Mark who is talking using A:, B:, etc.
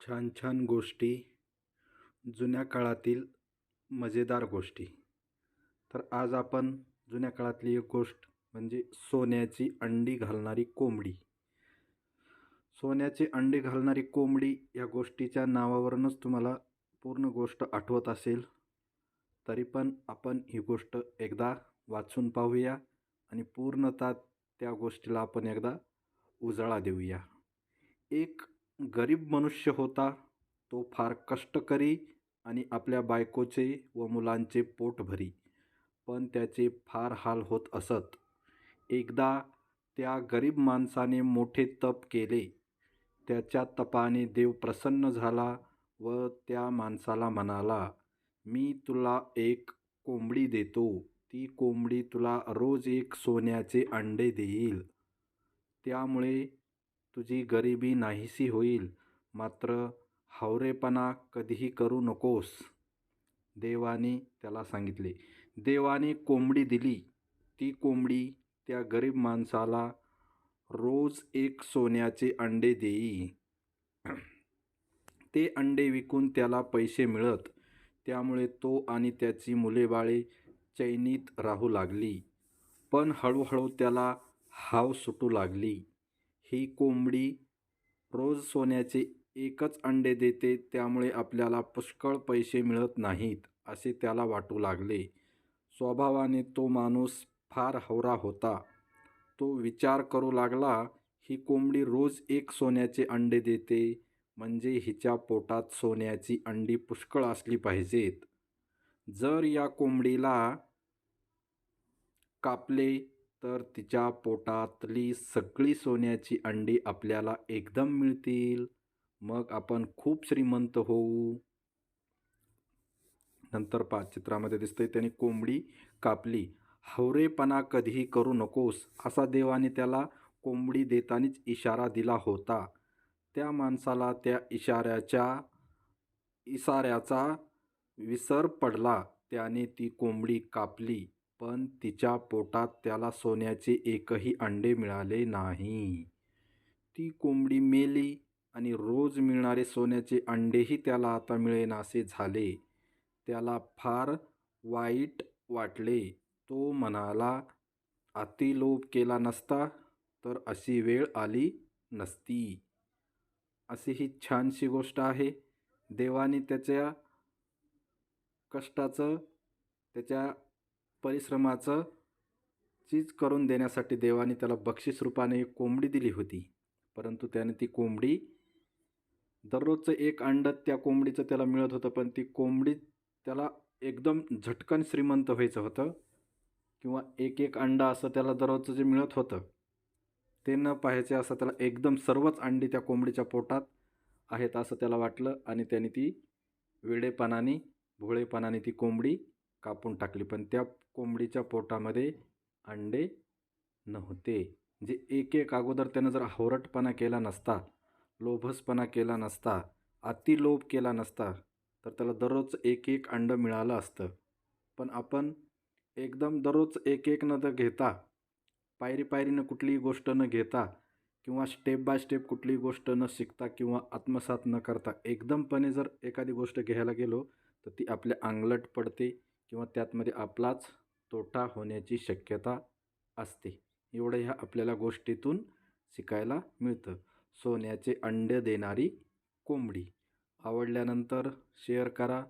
A: छान छान गोष्टी जुन्या काळातील मजेदार गोष्टी. तर आज आपण जुन्या काळातली एक गोष्ट म्हणजे सोन्याची अंडी घालणारी कोंबडी. सोन्याची अंडी घालणारी कोंबडी या गोष्टीच्या नावावरूनच तुम्हाला पूर्ण गोष्ट आठवत असेल तरी पण आपण ही गोष्ट एकदा वाचून पाहूया आणि पूर्णतः त्या गोष्टीला आपण एकदा उजाळा देऊया. एक गरीब मनुष्य होता तो फार कष्टकरी आणि आपल्या बायकोचे व मुलांचे पोट भरी. पण त्याचे फार हाल होत असत. एकदा त्या गरीब माणसाने मोठे तप केले. त्याच्या तपाने देव प्रसन्न झाला व त्या माणसाला म्हणाला मी तुला एक कोंबडी देतो. ती कोंबडी तुला रोज एक सोन्याचे अंडे देईल. त्यामुळे तुझी गरिबी नाहीशी होईल. मात्र हावरेपणा कधीही करू नकोस. देवाने त्याला सांगितले. देवाने कोंबडी दिली. ती कोंबडी त्या गरीब माणसाला रोज एक सोन्याचे अंडे देई. ते अंडे विकून त्याला पैसे मिळत. त्यामुळे तो आणि त्याची मुले बाळे चैनीत राहू लागली. पण हळूहळू त्याला हाव सुटू लागली. ही कोंबडी रोज सोन्याचे एकच अंडे देते त्यामुळे आपल्याला पुष्कळ पैसे मिळत नाहीत असे त्याला वाटू लागले. स्वभावाने तो माणूस फार हवरा होता. तो विचार करू लागला ही कोंबडी रोज एक सोन्याचे अंडे देते म्हणजे हिच्या पोटात सोन्याची अंडी पुष्कळ असली पाहिजेत. जर या कोंबडीला कापले तर तिच्या पोटातली सगळी सोन्याची अंडी आपल्याला एकदम मिळतील. मग आपण खूप श्रीमंत होऊ. नंतर पा चित्रामध्ये दिसतंय त्याने कोंबडी कापली. हवरेपणा कधीही करू नकोस असा देवाने त्याला कोंबडी देतानीच इशारा दिला होता. त्या माणसाला त्या इशाऱ्याच्या इशाऱ्याचा विसर पडला. त्याने ती कोंबडी कापली. पण तिच्या पोटात त्याला सोन्याचे एकही अंडे मिळाले नाही. ती कोंबडी मेली आणि रोज मिळणारे सोन्याचे अंडेही त्याला आता मिळेनासे झाले. त्याला फार वाईट वाटले. तो म्हणाला अतिलोभ केला नसता तर अशी वेळ आली नसती. अशी ही छानशी गोष्ट आहे. देवाने त्याच्या कष्टाचं त्याच्या परिश्रमाचं चीज करून देण्यासाठी देवाने त्याला बक्षीस रूपाने एक कोंबडी दिली होती. परंतु त्याने ती कोंबडी दररोजचं एक अंड त्या कोंबडीचं त्याला मिळत होतं पण ती कोंबडी त्याला एकदम झटकन श्रीमंत व्हायचं होतं किंवा एक एक अंडा असं त्याला दररोजचं जे मिळत होतं ते न पाहायचे असं त्याला एकदम सर्वच अंडी त्या कोंबडीच्या पोटात आहेत असं त्याला वाटलं आणि त्याने ती वेडेपणाने भोळेपणाने ती कोंबडी कापून टाकली. पण त्या कोंबडीच्या पोटामध्ये अंडे नव्हते जे एक एक अगोदर त्यानं जर हवरटपणा केला नसता लोभसपणा केला नसता अतिलोभ केला नसता तर त्याला दररोज एक एक अंडं मिळालं असतं. पण आपण एकदम दररोज एक एक न घेता पायरी पायरीनं कुठलीही गोष्ट न घेता किंवा स्टेप बाय स्टेप कुठलीही गोष्ट न शिकता किंवा आत्मसात न करता एकदमपणे जर एखादी गोष्ट घ्यायला गेलो तर ती आपल्या अंगलट पडते किंवा त्यातमध्ये आपलाच तोटा होण्याची शक्यता असते. एवढं ह्या आपल्याला गोष्टीतून शिकायला मिळतं. सोन्याचे अंडे देणारी कोंबडी. आवडल्यानंतर शेअर करा.